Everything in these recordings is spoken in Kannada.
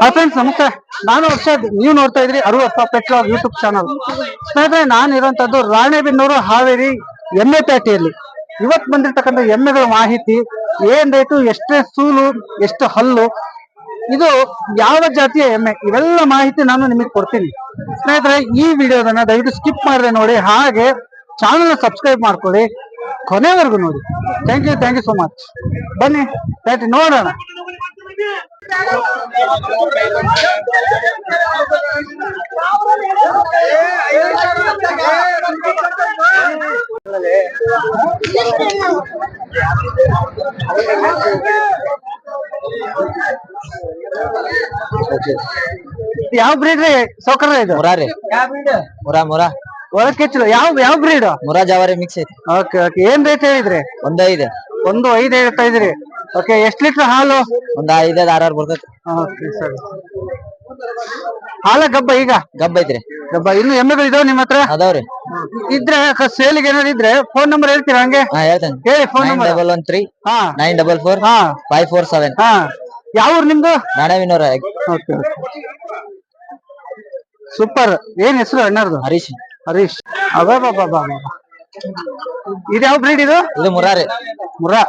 ಹಾಯ್ ಫ್ರೆಂಡ್ಸ್ ನಮಸ್ತೆ. ನಾನು ವರ್ಷದ್ ನೀವು ನೋಡ್ತಾ ಇದ್ರಿ ಅರು ವರ್ಷ ಪೆಟ್ರೋಲ್ ಯೂಟ್ಯೂಬ್ ಚಾನಲ್ ಸ್ನೇಹಿತರೆ, ನಾನು ಇರುವಂತದ್ದು ರಾಣೆಬೆನ್ನೂರು ಹಾವೇರಿ ಎಮ್ಮೆ ಪೇಟೆಯಲ್ಲಿ. ಇವತ್ತು ಬಂದಿರ್ತಕ್ಕಂಥ ಎಮ್ಮೆಗಳ ಮಾಹಿತಿ, ಏನ್ ರೇಟು ಎಷ್ಟೇ ಸೂಲು, ಎಷ್ಟು ಹಲ್ಲು, ಇದು ಯಾವ ಜಾತಿಯ ಎಮ್ಮೆ? ಇವೆಲ್ಲ ಮಾಹಿತಿ ನಾನು ನಿಮಗೆ ಕೊಡ್ತೀನಿ. ಸ್ನೇಹಿತರೆ, ಈ ವಿಡಿಯೋದನ್ನ ದಯವಿಟ್ಟು ಸ್ಕಿಪ್ ಮಾಡದೆ ನೋಡಿ, ಹಾಗೆ ಚಾನಲ್ ಸಬ್ಸ್ಕ್ರೈಬ್ ಮಾಡ್ಕೊಳ್ಳಿ. ಕೊನೆವರೆಗೂ ನೋಡಿ. Thank you thank you so much ಬನ್ನಿ ನೋಡೋಣ. ಯಾವ ಬ್ರೀಡ್ ರೀ? ಸೌಕರ್ಯ ಇದು? ಮುರಾ ರೀ. ಮುರಾ ಮುರಾ. ಒಳಕ್ಕೆ ಯಾವ ಯಾವ ಬ್ರೀಡ್ ಮುರಾ ಜವಾರಿ ಮಿಕ್ಸ್ ಐತಿ. Okay okay. ಏನ್ ರೇಟ್ ಹೇಳಿದ್ರಿ? ಒಂದ್ ಐದು. ಒಂದು ಐದು ಹೇಳ್ತಾ ಇದ್ರಿ. ಓಕೆ ಎಷ್ಟ್ ಲೀಟರ್ ಹಾಲು? ಒಂದ್ ಐದೈದ್ ಆರ್ ಆರ್ ಬರ್ತೈತಿ ಹಾಲ ಗಬ್ಬ ಈಗ? ಗಬ್ಬ ಐತ್ರಿ. ಗಬ್ಬ ಇನ್ನು ಎಮ್ಮೆಗಳು ಇದಾವ ನಿಮ್ಮ ಹತ್ರ? ಅದಾವ್ರಿ ಇದ್ರೆ ಸೇಲಿಗೆ ಏನಾದ್ರು ಇದ್ರೆ ಫೋನ್ ನಂಬರ್ ಹೇಳ್ತೀರಾ ಹಂಗೆ? ಹಾ ಹೇಳ್ತೇನೆ. ಹೇಳಿ phone nine number double one three ಹಾ. ನೈನ್ ಡಬಲ್ ಫೋರ್ ಹಾ. ಫೈವ್ ಫೋರ್ ಸೆವೆನ್ ಹಾ. ಯಾವ ಊರು ನಿಮ್ದು? ನಾಡವಿನೂರ ಓಕೆ ಸೂಪರ್ ಏನ್ ಹೆಸರು ಅಣ್ಣರ್ದು? ಹರೀಶ್. ಹರೀಶ್. ಅಬಾ ಬಾಬಾ ಬಾಬಾ ಇದು ಯಾವ ಬ್ರೀಡ್ ಇದು? ಇದು ಮುರಾರಿ ಮುರಾ.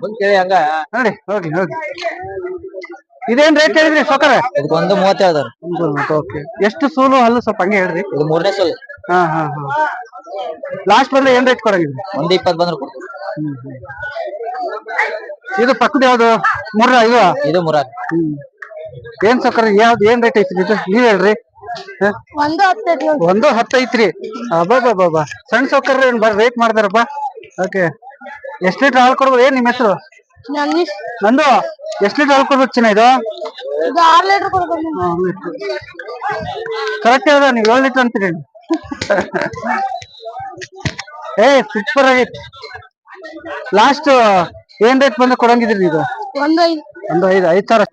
ಬಂದ್ ಕೇಳಿ ಹಂಗ. ನೋಡಿ ಹೋಗಿ ಹೋಗಿ ಇದೇನ್ ರೇಟ್ ಹೇಳಿದ್ರಿ ಸೊಕರ ಇದಕ್ಕೆ ಒಂದು ಮೂವತ್ತು ಹೇಳ್ದಾರ ಓಕೆ ಎಷ್ಟು ಸೂಲು ಅಲ್ಲ ಸ್ವಲ್ಪ ಹಂಗೆ ಹೇಳ್ರಿ. ಇದು ಮೂರನೇ ಸಲ. ಹಾ ಹಾ ಹಾ. ಲಾಸ್ಟ್ ಬಂದ್ರೆ ಏನ್ ರೇಟ್ ಕೊಡಂಗಿದ್ರಿ? ಒಂದ್ ಇಪ್ಪತ್ತು ಬಂದ್ರೆ ಕೊಡ್ತೀವಿ. ಇದು ಪಕ್ಕದ ಯಾವ್ದು? ಮೂರ ಇದು? ಇದು ಮುರಾ ಹ್ಮ್. ಏನ್ ಸಕ್ಕರ ಯಾವ್ದು ಏನ್ ರೇಟ್ ಐತ್ರಿ ಇದು? ನೀವ್ ಹೇಳ್ರಿ. ಹ? ಒಂದು ಹತ್ತೈತಿ ಒಂದು. ಹತ್ತು ಐತ್ರಿ ಅಬ್ಬಾ ಸಣ್ಣ ಸೌಕರ್ಯ ಏನ್ ಬರ್ ರೇಟ್ ಮಾಡ್ತಾರಪ್ಪ ಓಕೆ ಎಷ್ಟ್ ಲೀಟರ್ ಹಾಲು ಕೊಡ್ಬೋದು? ಏನ್ ನಿಮ್ಮ ಹೆಸರು? ನನ್ನ ನಂದು? ಎಷ್ಟ್ ಲೀಟರ್ ಹಾಲು ಕೊಡ್ಬೇಕು ಚಿನ್ನ ಇದು? ಇದು ಆರ್ ಲೀಟರ್ ಕೊಡ್ಬೇಕು ಕರೆಕ್ಟ್ ಹೇಳ್ದ ನೀವು ಏಳು ಲೀಟರ್ ಅಂತೀರಿ. ಏ ಸೂಪರ್ ಆಗೈತಿ. ಲಾಸ್ಟ್ ಏನ್ ರೇಟ್ ಬಂದ್ರೆ ಕೊಡಂಗಿದ್ರಿ ಇದು ಒಂದು ಐದು ಐದು ಸಾವಿರ.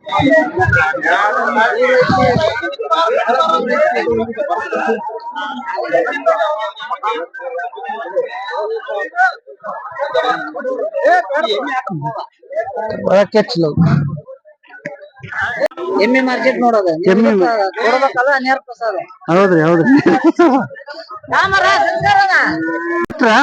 ಒಳಕ್ಕೆ ಚಲೋ ಎಮ್ಮೆ ಮಾರ್ಕೆಟ್ ನೋಡೋದು. ಎಮ್ಮೆ ಕೊಡ್ಬೇಕಲ್ಲ ಹನ್ನೆರಡು ಪ್ರಸಾದ. ಹೌದ್ರಿ ಹೌದ್ರಿ. ಕೊಟ್ರಾ?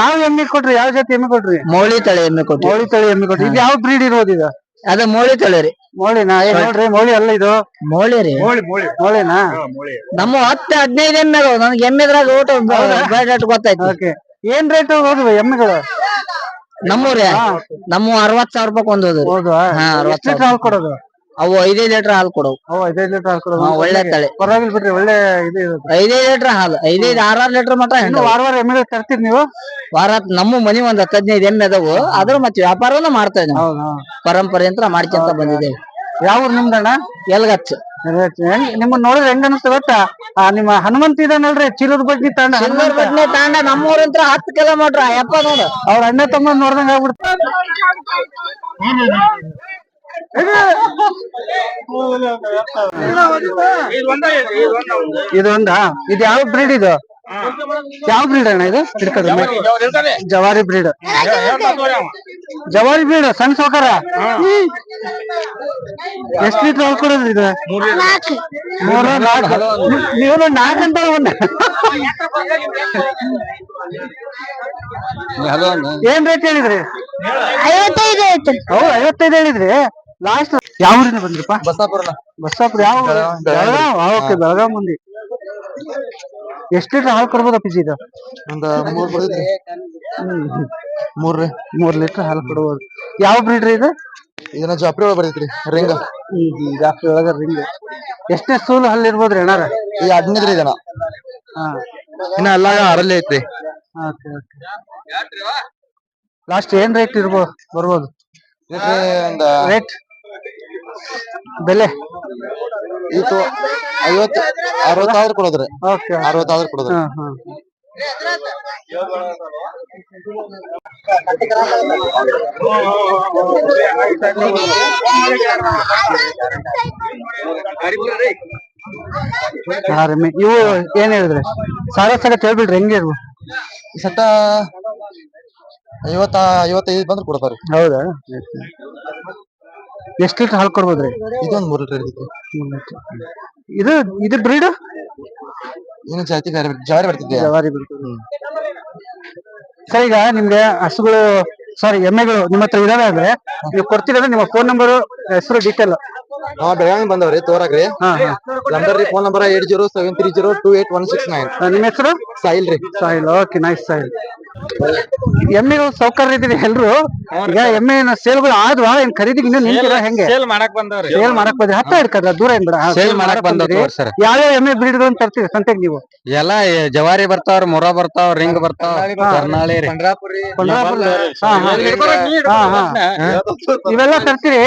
ಯಾವ ಎಮ್ಮೆ ಕೊಟ್ರಿ? ಯಾವ ಜಾತಿ ಎಮ್ಮೆ ಕೊಟ್ರಿ? ಮೌಳಿ ತಳಿ ಎಮ್ಮೆ ಕೊಟ್ಟು ಮೌಳಿ ತಳಿ ಎಮ್ಮೆ ಕೊಟ್ರಿ. ಇದು ಯಾವ ಬ್ರೀಡ್ ಇರೋದು ಇದು? ಅದ ಮೌಳಿ ತಳಿ ರೀ. ಮೌಳಿನಾ? ಏ ನೋಡ್ರಿ ಮೌಳಿ ಅಲ್ಲ ಇದು. ಮೌಳಿ ರೀ. ಮೌಳಿನಾ? ನಮ್ಮ ಹತ್ತು ಹದಿನೈದು ಎಮ್ಮೆ ನನ್ಗೆ ನನಗೆ ಎಮ್ಮೆದ್ರಾಗ ಊಟ ಬೇಡ ಗೊತ್ತಾಯ್ತು. ಓಕೆ. ಏನ್ ರೇಟ್ ಹೋದ್ವು ಎಮ್ಮೆಗಳು? ನಮ್ಮೂರ್ಯಾ ನಮ್ಮ ಅರವತ್ ಸಾವಿರ ರೂಪಾಯಿ ಹೌದಾ? ಹಾ, ಅರವತ್ತು ಎಷ್ಟು ಕೊಡೋದು? ಅವು ಐದೈದು ಲೀಟರ್ ಹಾಲು ಕೊಡವು. ಅವು ಐದೈದು ಲೀಟರ್ ಹಾಲು ಕೊಡೋದು ಹಾ, ಒಳ್ಳೆ ತಳಿ. ಪರವಾಗಿಲ್ಲ ಬಿಡ್ರಿ ಒಳ್ಳೆ ಇದು ಇರುತ್ತೆ. ಐದೈದು ಲೀಟರ್ ಹಾಲು ಐದೈದು ಆರಾರು ಲೀಟರ್ ಮಟ ಹೆಣ್ಣು. ವಾರ ವಾರ ಎಮ್ಮೆ ತರ್ತೀರಿ ನೀವು? ವಾರ ನಮ್ಮ ಮನಿ ಒಂದ್ ಹತ್ತು ಹದಿನೈದು ಎಮ್ಮೆ ಅದಾವು. ಅದ್ರ ಮತ್ತೆ ವ್ಯಾಪಾರವನ್ನ ಮಾಡ್ತಾ ಇದ್ದೀವಿ ಹೌದಾ? ಪರಂಪರೆ ಅಂತ ಮಾಡ್ಕೊಂತ ಬಂದಿದ್ದೇವೆ. ಯಾವ ಊರು ನಿಮ್ದಣ್ಣ ಎಲ್ಗಚ್ಚ ಹೆಂಗ್ ನಿಮ್ಮನ್ನ ನೋಡಿದ್ರೆ ಹೆಂಗ ಅನಿಸ್ತು ಗೊತ್ತಾ? ಆ ನಿಮ್ಮ ಹನುಮಂತ ಇದಾನಲ್ರಿ ಚಿಲ್ಲದ ಬಗ್ಗೆ ತಾಂಡ. ಹನುಮಂತ. ಬದ್ನೆ ತಾಂಡ ನಮ್ಮೂರಂತ್ರ ಹತ್ತು ಕಿಲೋಮೀಟರ್ ಯಪ್ಪ ನೋಡು. ಅವ್ರ ಅಣ್ಣ ತಮ್ಮ ನೋಡ್ದಂಗ ಆಗ್ಬಿಡ್ತ. ಇದು ಒಂದಾ ಇದು ಯಾವ ಬ್ರೀಡ್ ಇದು? ಯಾವ ಬ್ರೀಡ್ ಅಣ್ಣ ಇದು? ಹಿಡ್ಕೋದು ಜವಾರಿ ಬ್ರೀಡ್ ಜವಾರಿ ಬ್ರೀಡ್ ಸಣ್ಣ ಸೌಕರ ಎಷ್ಟ್ ಲೀಟರ್ ಹಾಲು ಕೊಡೋದು ಇದು? ನಾಲ್ಕು ಮೂರು ನಾಲ್ಕು. ನೀವು ನಾಲ್ಕು ಅಂತ ಒಂದ್ ಏನ್ ರೇಟ್ ಹೇಳಿದ್ರಿ? ಐವತ್ತೈದು ಐತಿ ಹೌದು ಐವತ್ತೈದು ಹೇಳಿದ್ರಿ. ಲಾಸ್ಟ್ ಯಾವ ಊರಿಂದ ಬಂದ್ರಪ್ಪ? ಬಸಾಪುರ ಬಸ್ಸಾಪುರ ಯಾವ? ಬೆಳಗಾವ್ ಓಕೆ ಬೆಳಗಾವ್ ಮಂದಿ. ಎಷ್ಟ್ ಲೀಟರ್ ಹಾಲು ಕೊಡ್ಬೋದ ಪಿಜಿ ಇದು? ಒಂದ್ ಮೂರ್ ಬರ್ತೈತಿ ಮೂರ್ ಮೂರ್ ಲೀಟರ್ ಹಾಲು ಕೊಡ್ಬೋದು. ಯಾವ ಬ್ರೀಡ್ ಇದು? ಇದನ್ನ ಜಾಪ್ರಿ ಒಳಗ್ ಬರ್ತೈತ್ರಿ ರಿಂಗ್. ಜಾಪ್ರಿ ಒಳಗ ರಿಂಗ್. ಎಷ್ಟೇ ಸೂಲ್ ಹಲ್ಲಿ ಇರ್ಬೋದ್ರಿ ಏನಾರ ಈ ಹದಿನೈದ್ರಿ ಇದನ್ನ. ಹಾ. ಇನ್ನ ಎಲ್ಲ ಅರಲ್ಲೇ ಐತ್ರಿ. ಲಾಸ್ಟ್ ಏನ್ ರೇಟ್ ಇರ್ಬೋದು ಬರ್ಬೋದು? ರೇಟ್ ಬೆಲೆ? ಇದು ಐವತ್ತು ಅರವತ್ತಾದ್ರೂ ಕೊಡೋದ್ರೆ ಓಕೆ. ಕೊಡೋದ್ರೆ ಕೊಡೋದ್ರಿ ಹಾ ಹಾ ಹಾ ರಮ್ಮಿ ಇವು ಏನ್ ಹೇಳಿದ್ರೆ? ಸಾರ ಸಾರ ಕೇಳ್ಬಿಡ್ರಿ ಹೆಂಗೆ ಇವು ಈ ಸತ್ತ ಐವತ್ತ ಐವತ್ತೈದು ಬಂದ್ರೆ ಕೊಡ್ತಾರೆ. ಹೌದಾ? ಎಷ್ಟ್ ಲೀಟರ್ ಹಾಲು ಕೊಡ್ಬೋದ್ರಿ? ಇದೊಂದು ಮೂರು ಲೀಟರ್ ಇದೆ ಇದು ಇದು ಬ್ರೀಡ್ ಇನ್ನು ಜಾತಿ ಜವಾರಿ ಜಾರಿ ಬರ್ತಿದ್ದೆ ಜವಾರಿ ಬ್ರೀಡ್ ಸರ್ ಈಗ ನಿಮ್ಗೆ ಹಸುಗಳು ಸಾರಿ ಎಮ್ಮೆಗಳು ನಿಮ್ಮ ಹತ್ರ ಇದಾವೆ ಅಂದ್ರೆ ನೀವು ಕೊಡ್ತೀರಂದ್ರೆ ನಿಮ್ಮ ಫೋನ್ ನಂಬರ್ ಹೆಸರು ಡೀಟೇಲ್ ನಾವ್ ಬೆಳಗಾವಿ ಬಂದವ್ರಿ ತೋರಾಗ್ರಿ. ಹಾ ಹಾ. ನಂಬರ್ ರೀ phone number eight zero seven three zero two eight one six nine. ನಿಮ್ಮ ಹೆಸರು? ಸಾಯಿಲ್ ರೀ. ಸಾಯಿಲ್ ಓಕೆ ನೈಸ್ ಸಾಯಿಲ್ ಎಮ್ಮೆಗಳು ಸೌಕರ್ಯ ಇದ್ದೀರಿ ಎಲ್ರು. ಈಗ ಎಮ್ಮೆ ಸೇಲ್ಗಳು ಆದ್ವಾ? ಏನ್ ಖರೀದಿಗೆ ಇನ್ನೂ ನಿಂತಿರ ಹೆಂಗೆ? ಸೇಲ್ ಮಾಡಕ್ ಬಂದವ್ರಿ ಸೇಲ್ ಮಾಡಕ್ ಬಂದ್ರಿ? ಹತ್ತ ಹಿಡ್ಕದ್ರ ದೂರ ಏನ್ ಬೇಡ? ಸೇಲ್ ಮಾಡಕ್ ಬಂದವ್ರಿ ಸರ್ ಯಾವ್ಯಾವ ಎಮ್ಮೆ ಬ್ರೀಡ್ಗಳನ್ನ ತರ್ತೀರಿ ಸಂತೆಗೆ ನೀವು? ಎಲ್ಲಾ ಜವಾರಿ ಬರ್ತಾವ್ರ ಮೊರ ಬರ್ತಾವ ರಿಂಗ್ ಬರ್ತಾವ ಕರ್ನಾಳಿ ಪಂಡ್ರಾಪುರಿ ಇವೆಲ್ಲ ತರ್ತೀರಿ.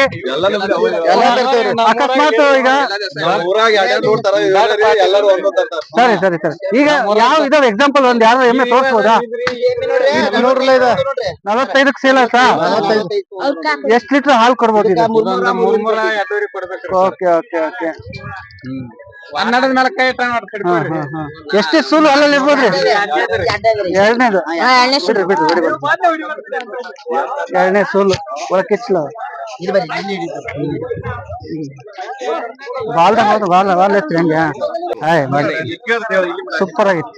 ಅಕಸ್ಮಾತ್ ಈಗ ಸರಿ ಸರಿ ಸರಿ. ಈಗ ಯಾವ ಇದಾವೆ ಎಕ್ಸಾಂಪಲ್ ಒಂದ್ ಯಾರು ಎಮ್ಮೆ ತೋರ್ಸ್ಬೋದಾ? ನಲವತ್ತೈದಕ್ಕೆ ಸೇಲ್ ಆಯ್ತಾ? ಎಷ್ಟ್ ಲೀಟರ್ ಹಾಲು ಕೊಡ್ಬೋದು ಇದು? Okay okay okay. ಕನ್ನಡದ ಮೇಲೆ ಕೈ ಇಟ್ಟ ಎಷ್ಟೇ ಸೂಲು ಅಲ್ಲಲ್ಲಿ ಇರ್ಬೋದ್ರಿ? ಎರಡನೇದು. ಬಿಡ್ರಿ ಬಿಡ್ರಿ ಬಿಡ್ರಿ. ಬಿಡಿ ಎರಡನೇ ಸೂಲು. ಒಳ ಕಿಚ್ಚಲ. ಬಾಲ್ದ ಹೌದು ಬಾಲ್ ಬಾಲ್ ಎತ್ತಿ ಹಂಗೆ. ಹಾಯ್ ಸೂಪರ್ ಆಗಿತ್ತು.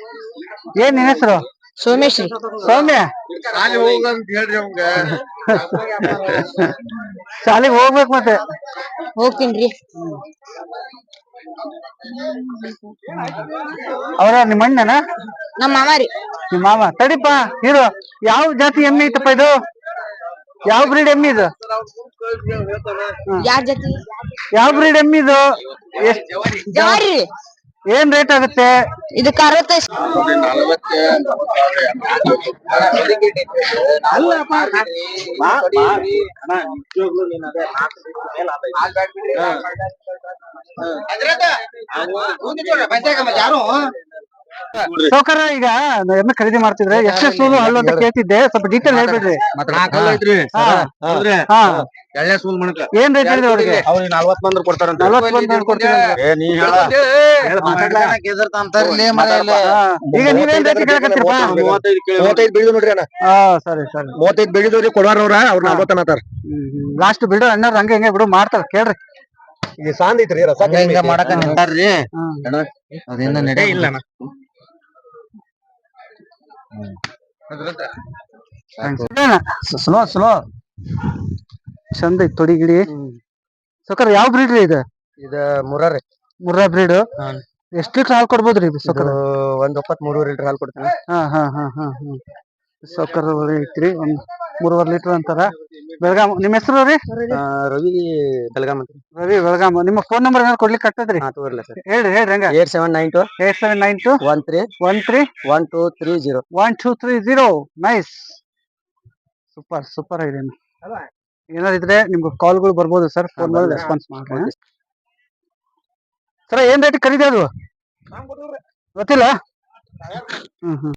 ಏನ್ ನಿನ್ ಹೆಸರು? ಸೋಮೇಶ್ರೀ ಸೌಮ್ಯ? ಶಾಲೆಗೆ ಹೋಗ್ಬೇಕು ಮತ್ತೆ. ಹೋಗ್ತೀನ್ರಿ ಅವರ ನಿಮ್ಮ ಅಣ್ಣನ? ನಮ್ಮ ಮಾಮ ರೀ. ನಿಮ್ಮ ಮಾಮ. ತಡಿಪ ಇದು ಯಾವ ಜಾತಿ ಎಮ್ಮೆ ಐತಪ್ಪ ಇದು? ಯಾವ ಬ್ರೀಡ್ ಎಮ್ಮಿ ಇದು? ಯಾವ ಜಾತಿ? ಯಾವ ಬ್ರೀಡ್ ಎಮ್ಮಿ ಇದು? ಜವಾರಿ. ಏನ್ ರೇಟ್ ಆಗುತ್ತೆ ಇದಕ್ಕೆ ಅರವತ್ತೈದು ಸೌಕರ್ಯ ಈಗ ಎಲ್ಲ ಎಮ್ಮೆ ಖರೀದಿ ಮಾಡ್ತಿದ್ರೆ ಎಷ್ಟು ಸೂಲು ಹಲ್ಲು ಅಂತ ಕೇಳ್ತಿದ್ದೆ. ಸ್ವಲ್ಪ ಡೀಟೇಲ್ ಹೇಳ್ಬಿಡ್ರಿ. ಹಾ. ಹಾ. ಎಳ್ಳೆ ಸೂಲ್ ಮಣಕ. ಏನ್ ರೇಟ್ ಹೇಳಿದ್ರೆ ಅವ್ರಿಗೆ? ನಲ್ವತ್ ಬಂದ್ರ ಕೊಡ್ತಾರಂತ. ಈಗ ನೀವೇನ್ ರೇಟ್ ಕೇಳಕತ್ತೀರಪ್ಪ? ಮೂವತ್ತೈದು ಬೆಳೆದು ನೋಡ್ರಿ ಅಣ್ಣ. ಹಾ ಸರಿ ಸರಿ. ಮೂವತ್ತೈದು ಬೆಳೆದವ್ರಿ ಕೊಡವಾರವ್ರ ಅವ್ರ ನಲ್ವತ್ತನತಾರ ಲಾಸ್ಟ್ ಬಿಡು ಅಣ್ಣವ್ರು ಹಂಗೆ ಹಿಂಗೆ ಬಿಡು ಮಾಡ್ತಾರ ಕೇಳ್ರಿ. ಈ ಸಾಂದ್ ಐತ್ರಿ ರಸ ಮಾಡಕ ನಿಂತಾರ್ರಿ. ಅದೇನ ನಡೆ ಇಲ್ಲ ಸ್ಲೋ ಸ್ಲೋ ಚಂದ ಐತ್ ತೊಡಿ ಗಿಡಿ. ಸಕರ್ ಯಾವ ಬ್ರೀಡ್ ರೀ ಇದು? ಇದ ಮುರ್ರಿ. ಮುರ್ರಾ ಬ್ರೀಡ್ ಎಷ್ಟ್ ಲೀಟರ್ ಹಾಲು ಕೊಡ್ಬೋದ್ರಿ ರೀ ಸೌಕರ್? ಒಂದ್ ಒಪ್ಪತ್ ಮೂರುವರೆ ಲೀಟರ್ ಹಾಲು ಕೊಡ್ತೀನಿ. ಹಾ ಹಾ ಹಾ ಹಾ. ಹಾ ಸೌಕರ್ ಐತ್ರಿ. ಒಂದ್ ಮೂರುವರೆ ಲೀಟರ್ ಅಂತಾರ. ಬೆಳಗಾಂ ನಿಮ್ಮ ಹೆಸರು ರೀ? ರವಿ ಬೆಳಗಾಂ ಅಂತ. ರವಿ ಬೆಳಗಾಂ. ನಿಮ್ಮ ಫೋನ್ ನಂಬರ್ ಏನಾದ್ರು ಕೊಡ್ಲಿಕ್ಕೆ ಆಗ್ತದ್ರಿ? ಹಾ ಹೇಳಿ ಸರ್. ಹೇಳ್ರಿ ಹೇಳ್ರಿ ಹಂಗ. Eight seven nine two eight seven nine two one three one three one two three zero. One two three zero. Nice. Super super ಆಗಿದೆ ಇದ್ರೆ ನಿಮ್ಗೆ ಕಾಲ್ಗಳು ಬರ್ಬೋದು ಸರ್. ಫೋನ್ ಮಾಡಿ ರೆಸ್ಪಾನ್ಸ್ ಮಾಡ್ರಿ ಸರ್ ಏನ್ ರೇಟ್ ಖರೀದಿ ಅದು? ಗೊತ್ತಿಲ್ಲ? ಹ್ಮ್ ಹ್ಮ್.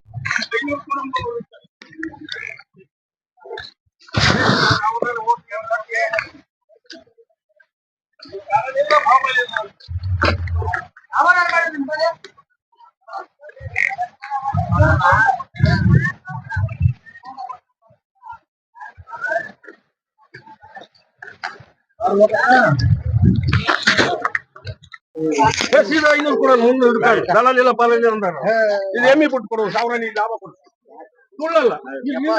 ಸೀದಾ ಐನೂರು ಕೊಡೋದು ಮುನ್ನೂರು ರೂಪಾಯಿ ದಲಾಲಿಲ್ಲ ಪಾಲಿಲ್ಲ ಅಂತಾರ ಇದು ಎಮ್ಮಿ ಕೊಟ್ಟು ಕೊಡು ಸಾವಿರ ನೀ ಲಾಭ ಕೊಡು ಸುಳ್ಳಲ್ಲ. ನೀನೇ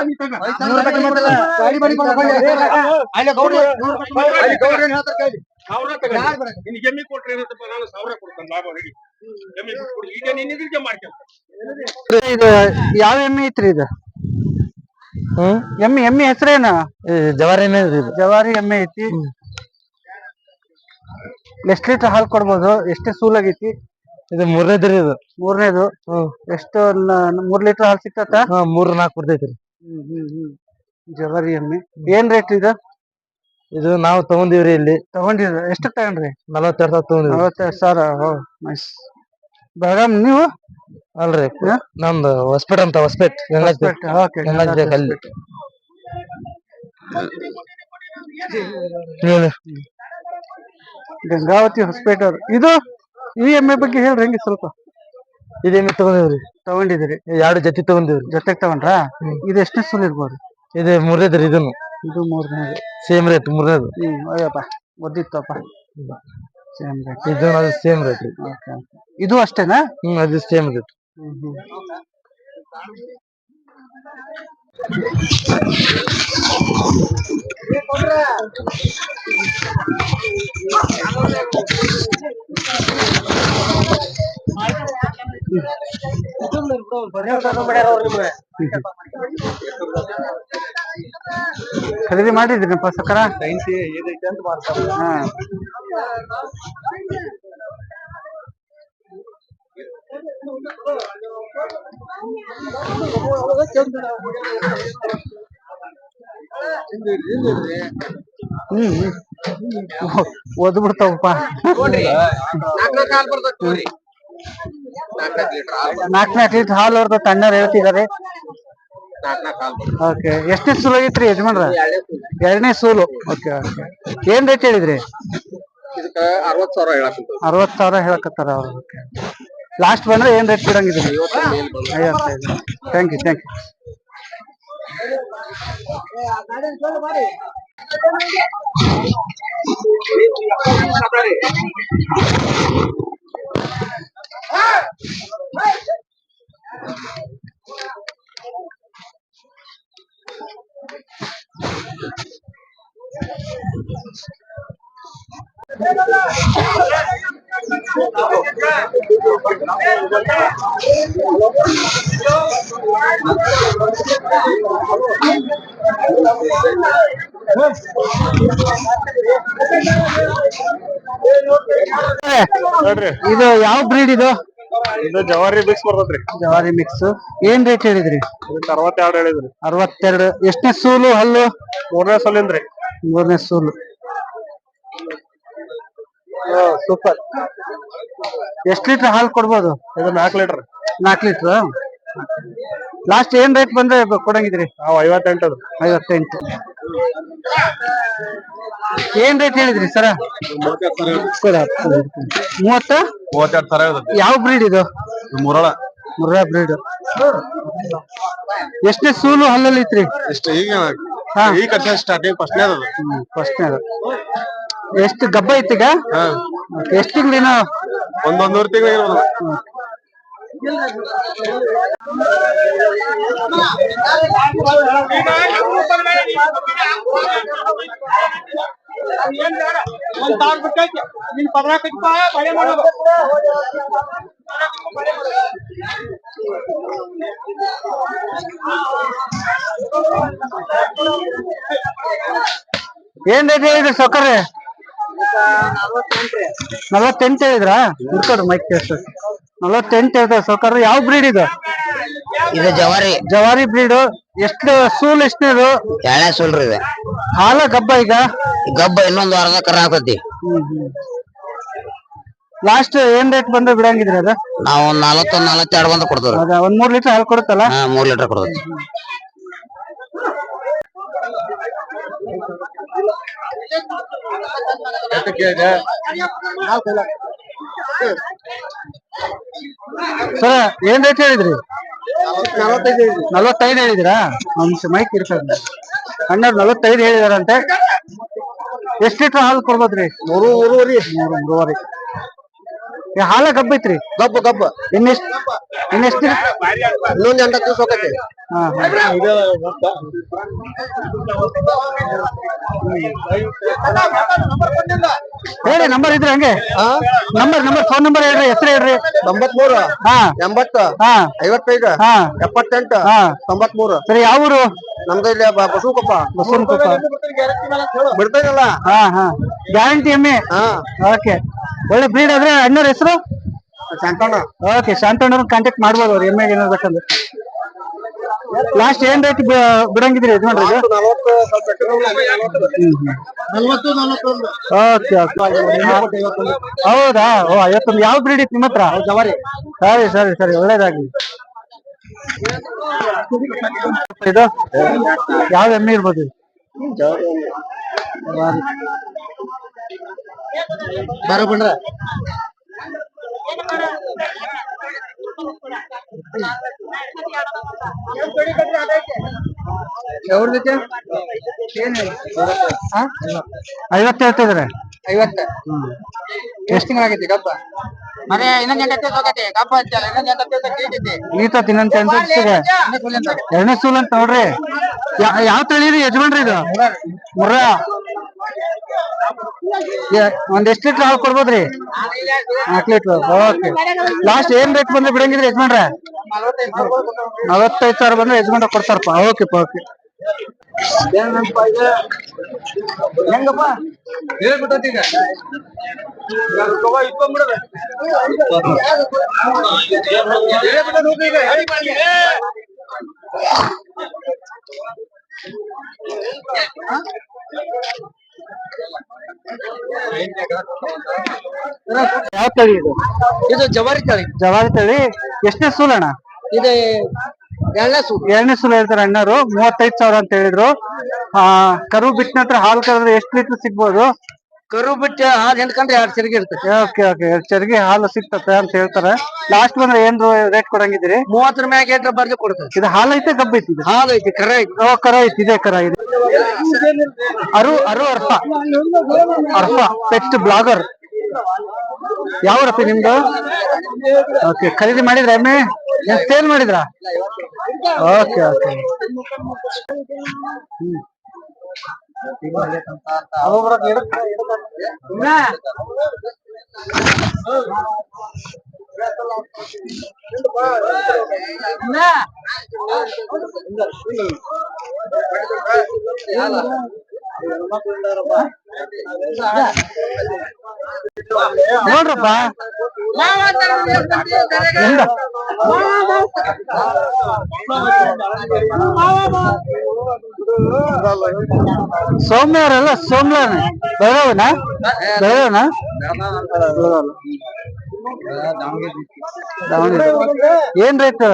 ನಿನಗೆ ಎಮ್ಮಿ ಕೊಟ್ರೆ ಏನಂತಪ್ಪ ನಾನು ಸಾವಿರ ಕೊಡ್ತೇನೆ ಲಾಭ ಹೇಳಿ. ಎಮ್ಮಿ ಬಿಟ್ಟು ಕೊಡು ಈಗ ನೀನು ಇದಕ್ಕೆ ಮಾಡ್ಕೊಂತ ಇದು ಯಾವ ಎಮ್ಮೆ ಐತ್ರಿ ಇದು? ಎಮ್ಮೆ ಎಮ್ಮೆ ಹೆಸರೇನ? ಜವಾರಿ ಜವಾರಿ ಎಮ್ಮೆ ಐತಿ. ಎಷ್ಟ್ ಲೀಟರ್ ಹಾಲು ಕೊಡ್ಬೋದು? ಎಷ್ಟೇ ಸೂಲಾಗೈತಿ? ಇದು ಮೂರನೇದ್ರಿ ಇದು. ಮೂರನೇದು? ಎಷ್ಟು ನ- ಮೂರ್ ಲೀಟರ್ ಹಾಲು ಸಿಕ್ತ ಹಾ ಮೂರ್ ನಾಲ್ಕು ಕೊಡ್ತೈತ್ರಿ ಹ್ಮ್ ಹ್ಮ್ ಹ್ಮ್. ಜವಾರಿ ಎಮ್ಮೆ. ಏನ್ ರೇಟ್ ಇದು? ಇದು ನಾವು ತಗೊಂಡಿವ್ರಿ ಇಲ್ಲಿ. ತಗೊಂಡಿರ ಎಷ್ಟು ತಗೊಂಡ್ರಿ? ನಲವತ್ತೆರಡು ಸಾವಿರ ತಗೊಂಡಿವ್ರಿ ನಲವತ್ತೆರಡು ಸಾವಿರ. Mice nice. ಬೆಳಗಾಂ ನೀವು? ಅಲ್ರಿ. ಹಾ? ನಮ್ದು ಹೊಸಪೇಟ್ ಅಂತ ಹೊಸಪೇಟ್. ಅಲ್ಲಿ ಹೇಳಿ. ಗಂಗಾವತಿ ಹೊಸಪೇಟೆ ಅವ್ರು. ಇದು? ಈ ಐ ಬಗ್ಗೆ ಹೇಳ್ರಿ ಹೆಂಗೆ ಸ್ವಲ್ಪ? ಇದೇನು ತಗೊಂಡಿವ್ರಿ ತಗೊಂಡಿದ್ದೀರಿ. ಎರಡು ಜೊತೆ ತಗೊಂಡಿವ್ರಿ ಜೊತೆಗೆ ತಗೊಂಡ್ರಾ? ಇದು ಎಷ್ಟು ಸುಲ್ ಇರ್ಬೋದು? ಇದು ಮೂರನೇದ್ರಿ ಇದನ್ನು. ಇದು ಮೂರನೇದು. ಸೇಮ್ ರೇಟ್ ಮೂರನೇದು. ಹ್ಮ್ ಅಯ್ಯಪ್ಪ ಗೊತ್ತಿತ್ತಪ್ಪ ಸೇಮ್ ರೇಟ್ ಇದು ಅದು ಸೇಮ್ ರೇಟ್ ರೀ. ಇದು ಅಷ್ಟೇನಾ? ಹ್ಮ್ ಅದು ಸೇಮ್ ರೇಟ್ ಹ್ಮ್ ಹ್ಮ್. ಖರೀದಿ ಮಾಡಿದ್ರಿನಪ್ಪ ಸಕರ ಹಾ ಹ್ಮ್ ಓದ್ ಬಿಡ್ತಾವಪ್ಪ. ನಾಲ್ಕ್ ನಾಲ್ಕು ಲೀಟರ್ ಹಾಲು ಅವ್ರದ್ದು ತಣ್ಣರ್ ಹೇಳ್ತಿದಾರೆ ಓಕೆ ಎಷ್ಟನೇ ಸೂಲು ಐತ್ರಿ ಯಜಮಾನ್ರ? ಎರಡನೇ ಸೂಲು. Okay okay. ಏನ್ ರೇಟ್ ಹೇಳಿದ್ರಿ? ಅರವತ್ ಸಾವಿರ ಹೇಳಕತ್ತಾರ ಅವ್ರ. ಲಾಸ್ಟ್ ಬಂದ್ರೆ ಏನ್ ರೇಟ್ ಬಿಡಂಗಿದ್ರಿ ಐವತ್ತೈದು ಥ್ಯಾಂಕ್ ಯು ಥ್ಯಾಂಕ್ ಯು ಇದು ಯಾವ ಬ್ರೀಡ್ ಇದು? ಇದು ಜವಾರಿ ಮಿಕ್ಸ್ ಬರ್ತೈತ್ರಿ ಜವಾರಿ ಮಿಕ್ಸ್ ಏನ್ ರೇಟ್ ಹೇಳಿದ್ರಿ? ಇದಕ್ಕೆ ಅರವತ್ತೆರಡು ಹೇಳಿದ್ರಿ. ಅರವತ್ತೆರಡು. ಎಷ್ಟನೇ ಸೂಲು ಹಲ್ಲು? ಮೂರನೇ ಸೂಲಿಂದ್ರಿ. ಮೂರನೇ ಸೂಲು. ಸೂಪರ್ ಎಷ್ಟ್ ಲೀಟರ್ ಹಾಲು ಕೊಡ್ಬೋದು? ಇದು ನಾಲ್ಕು ಲೀಟರ್. ನಾಲ್ಕು ಲೀಟರ್? ಲಾಸ್ಟ್ ಏನ್ ರೇಟ್ ಬಂದ್ರೆ ಬ- ಕೊಡಂಗಿದ್ರಿ? ನಾವು ಐವತ್ತೆಂಟು ಅದು ಐವತ್ತೆಂಟು. ಏನ್ ರೇಟ್ ಹೇಳಿದ್ರಿ ಸರ? ಮೂವತ್ತ? ಮೂವತ್ತೆರಡು ಸಾವಿರ ಯಾವ ಬ್ರೀಡ್ ಇದು? ಮುರಳ. ಮುರ್ರಾ ಬ್ರೀಡ್ ಎಷ್ಟನೇ ಸೂಲು ಹಲ್ಲಲ್ಲಿ ಐತ್ರಿ ಇಷ್ಟ ಈಗ ಹಾ. ಈ ಕಟ್ಟೆ ಸ್ಟಾರ್ಟಿಂಗ್ ಫಸ್ಟ್ನೇ ಅದು ಫಸ್ಟ್ನೇ ಎಷ್ಟು ಗಬ್ಬ ಐತಿಗ? ಎಷ್ಟು ತಿಂಗಳಿನ? ಒಂದೊಂದೂರು ತಿಂಗಳು ಇರೋದು ಏನ್ ರೇಟ್ ಹೇಳಿದ್ರಿ ಸೊಕರ್ರೆ ನಲವತ್ತೆಂಟು. ಹೇಳಿದ್ರ? ಇರ್ಕೊಡ್ರಿ ಮೈಕ್ ಕೇಳ್ಸ ನಲವತ್ತೆಂಟು ಹೇಳ್ತಾರೆ ಸರ್ಕಾರ ಯಾವ ಬ್ರೀಡ್ ಇದು? ಇದು ಜವಾರಿ. ಜವಾರಿ ಬ್ರೀಡ್ ಎಷ್ಟು ಸೂಲ್ ಎಷ್ಟನೇದು? ಎಳೆ ಸೂಲ್ ಇದು. ಹಾಲ ಗಬ್ಬ ಈಗ? ಗಬ್ಬ ಇನ್ನೊಂದು ವಾರದ ಕರ ಹಾಕತಿ ಲಾಸ್ಟ್ ಏನ್ ರೇಟ್ ಬಂದ್ರೆ ಬಿಡಂಗಿದ್ರಿ ಅದ? ನಾವು ಒಂದ್ ನಲವತ್ತೊಂದ್ ನಲವತ್ತೆರಡು ಬಂದ ಕೊಡ್ತೀವಿ ಅದ ಒಂದ್ ಮೂರ್ ಲೀಟರ್ ಹಾಲು ಕೊಡುತ್ತಲ್ಲ? ಹಾ ಮೂರ್ ಲೀಟರ್ ಕೊಡ್ತೀವಿ ಸರ ಏನ್ ರೇಟ್ ಹೇಳಿದ್ರಿ? ನಲವತ್ತೈದು ಹೇಳಿದಿರಾ? ಒಂದ್ ಮೈಕ್ ಇರ್ತದ ಅಣ್ಣ ನಲವತ್ತೈದು ಹೇಳಿದಾರಂತೆ. ಎಷ್ಟು ಲೀಟರ್ ಹಾಲು ಕೊಡ್ಬೋದ್ರಿ? ಮೂರು ಮೂರುವರಿ. ಮೂರು ಮೂರುವರಿ. ಹಾಲ ಗಬ್ಬ ಐತ್ರಿ. ಗಬ್ಬು ಗಬ್ಬ ಇನ್ನೆಷ್ಟು ಇನ್ನೆಷ್ಟ್ ಇನ್ನೊಂದ್ ದಿವಸ ಹೋಗತ್ತೆ. ಹೇಳಿ ನಂಬರ್ ಇದ್ರಿ ಹಂಗೆ. ನಂಬರ್ ನಂಬರ್ ಫೋನ್ ನಂಬರ್ ಹೇಳ್ರಿ ಹೆಸರು ಹೇಳ್ರಿ. ತೊಂಬತ್ಮೂರು ಹಾ. ಎಂಬತ್ತು ಹಾ. ಐವತ್ತೈದು ಹಾ. ಎಪ್ಪತ್ತೆಂಟು ಹಾ. ತೊಂಬತ್ಮೂರು. ಸರಿ ಯಾವ ಊರು? ನಮ್ದು ಇಲ್ಲಿ ಬ- ಬಸವಕೊಪ್ಪ. ಬಸವನಕೊಪ್ಪ ಬಿಡ್ತಾಯಿಲ್ಲ ಹಾ ಹಾ. ಗ್ಯಾರಂಟಿ ಎಮ್ಮೆ? ಹಾ. ಓಕೆ. ಒಳ್ಳೆ ಬ್ರೀಡ್ ಆದ್ರೆ ಅಣ್ಣವ್ರ ಹೆಸರು? ಶಾಂತಣ್ಣ. ಓಕೆ ಶಾಂತಣ್ಣ ಕಾಂಟ್ಯಾಕ್ಟ್ ಮಾಡ್ಬೋದು ಅವ್ರು ಎಮ್ಮೆಗೆ ಏನಾದ್ರು ಬೇಕಂದ್ರೆ. ಲಾಸ್ಟ್ ಏನ್ ರೇಟ್ ಬಿಡಂಗಿದ್ರಿ ಇದು? ಓಕೆ ಹೌದಾ? ಓ ಐವತ್ತೊಂದು. ಯಾವ ಬ್ರೀಡ್ ಇತ್ತು ನಿಮ್ಮ ಹತ್ರ ಜವಾರಿ. ಸರಿ ಸರಿ ಸರಿ. ಒಳ್ಳೇದಾಗ್ಲಿ. ಇದು? ಯಾವ ಎಮ್ಮೆ ಇರ್ಬೋದು? ಇದು? ಬರ ಬಂದ್ರ ಯಾವ್ದಕ್ಕೆ ಐವತ್ತು ಹೇಳ್ತಿದ್ರೆ ಐವತ್ತ? ಎಷ್ಟು ತಿಂಗಳಾಗೈತಿ ಗಬ್ಬ ಗಪ್ಪ? ಅದೇ ಇನ್ನೊಂದು ಎಂಟು ಹೋಗೈತಿ ಗಪ್ಪ ಹಚ್ಚಲ್ಲ ಇನ್ನೊಂದ್ ಅನ್ಸಿಗೆ ಎರಡನೇ ಸೂಲ್ ಅಂತ. ನೋಡ್ರಿ. ಯಾ- ಯಾವ ತಳಿ ರೀ ಯಜಮಾನ್ರಿ ಇದು? ಮುರ್ರ. ಒಂದ್ ಎಷ್ಟ್ ಲೀಟರ್ ಹಾಲು ಕೊಡ್ಬೋದ್ರಿ? ನಾಲ್ಕು ಲೀಟರ್ ಓಕೆ. ಲಾಸ್ಟ್ ಏನ್ ರೇಟ್ ಬಂದ್ರೆ ಬಿಡಂಗಿದ್ರಿ ಯಜಮಾನ್ರ? ನಲವತ್ತೈದು ಸಾವಿರ ಬಂದ್ರೆ ಯಜಮಾನ್ರ ಕೊಡ್ತಾರಪ್ಪ. ಓಕೆಪ್ಪ ಓಕೆ. ಹೆಂಗಪ್ಪ? ಯಾವ ತಳಿ ಇದು? ಇದು ಜವಾರಿ ತಳಿ. ಜವಾರಿ ತಳಿ. ಎಷ್ಟನೇ ಸೂಲ್ ಅಣ್ಣ? ಇದು ಎರಡನೇ ಸೂಲ್. ಎರಡನೇ ಸೂಲ್ ಹೇಳ್ತಾರೆ ಅಣ್ಣರು ಮೂವತ್ತೈದು ಸಾವಿರ ಅಂತ ಹೇಳಿದ್ರು. ಆ ಕರು ಬಿಟ್ಟ ನಂತರ ಹಾಲು ಕರೆದ್ರೆ ಎಷ್ಟು ಲೀಟರ್ ಸಿಗ್ಬೋದು? ಕರು ಬಿಟ್ಟು ಹಾಲು ಹಿಂಡ್ಕೊಂಡ್ರೆ ಎರಡು ಸರಿಗೆ ಇರ್ತದೆ ಓಕೆ ಓಕೆ. ಚರ್ಗಿ ಹಾಲು ಸಿಗ್ತತೆ ಅಂತ ಹೇಳ್ತಾರೆ. ಲಾಸ್ಟ್ ಬಂದ್ರೆ ಏನ್ ರೇಟ್ ಕೊಡಂಗಿದ್ದೀರಿ? ಮೂವತ್ತರ ಮ್ಯಾಗ ಏಟ್ರ ಬರ್ದು ಕೊಡ್ತಾರೆ. ಇದು ಹಾಲು ಐತೆ ಕಬ್ಬು ಐತಿ ಇದು? ಹಾಲು ಐತಿ ಕರ ಐತಿ. ಓ ಕರ ಐತಿ ಇದೆ ಕರ ಇದೆ. ಅರು ಅರು ಅರ್ಫ ಅರ್ಫ ಪೆಸ್ಟ್ ಬ್ಲಾಗರ್. ಯಾವ ರಪ್ಪಿ ನಿಮ್ದು? ಓಕೆ ಖರೀದಿ ಮಾಡಿದ್ರ ಎಮ್ಮೆ? ಸೇಲ್ ಮಾಡಿದ್ರ? Okay okay. ನೋಡ್ರಪ್ಪ Kamu bro kira Nah. Nah. Nah. ಸೌಮ್ಯ ಸೋಮವಾರ ಸೋಮ್ಲಾನ. ಬೆಳಗಾವಿನ ಬೆಳವನ ದಾವಣಗೆರೆ ಏನ್ ರೇಟ್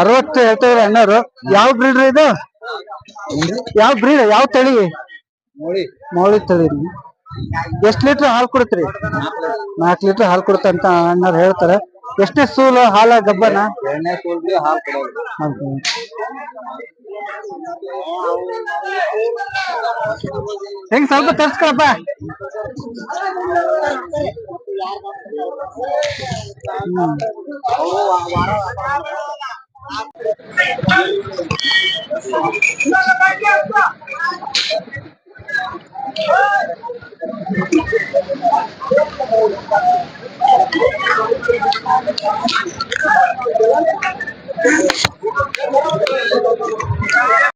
ಅರವತ್ತು ಹೇಳ್ತಾರೆ ಅಣ್ಣವ್ರು. ಯಾವ ಬ್ರೀಡ್ರಿ ಇದು? ಯಾವ ಬ್ರೀಡ್ ಯಾವ ತಳಿ? ಮೌಳಿ. ತಳಿ. ಎಷ್ಟ್ ಲೀಟರ್ ಹಾಲು ಕೊಡತ್ರಿ? ನಾಲ್ಕು ಲೀಟರ್ ಹಾಲು ಅಂತ ಅಣ್ಣವ್ರು ಹೇಳ್ತಾರೆ. ಎಷ್ಟೇ ಸೂಲು ಹಾಲ ಗಬ್ಬನ. ಹೆಂಗ್ ಸ್ವಲ್ಪ ತರ್ಸ್ಕೊಳಪ್ಪ? ಹ್ಮ್. じゃあまたやった!